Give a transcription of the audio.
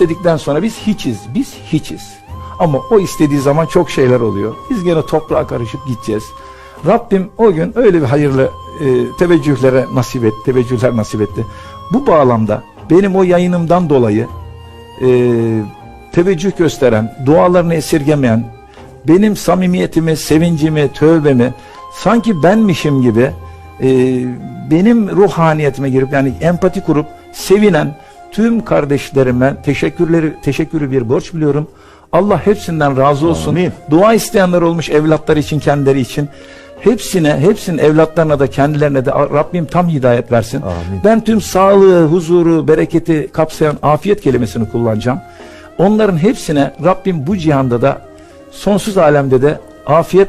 istedikten sonra biz hiçiz. Biz hiçiz. Ama o istediği zaman çok şeyler oluyor. Biz gene toprağa karışıp gideceğiz. Rabbim o gün öyle bir hayırlı e, teveccühlere nasip etti, teveccühler nasip etti. Bu bağlamda benim o yayınımdan dolayı e, teveccüh gösteren, dualarını esirgemeyen, benim samimiyetimi, sevincimi, tövbemi sanki benmişim gibi e, benim ruhaniyetime girip yani empati kurup sevinen tüm kardeşlerime teşekkürleri teşekkürü bir borç biliyorum. Allah hepsinden razı olsun. Amin. Dua isteyenler olmuş evlatları için, kendileri için. Hepsine, hepsinin evlatlarına da kendilerine de Rabbim tam hidayet versin. Amin. Ben tüm sağlığı, huzuru, bereketi kapsayan afiyet kelimesini kullanacağım. Onların hepsine Rabbim bu cihanda da sonsuz alemde de afiyet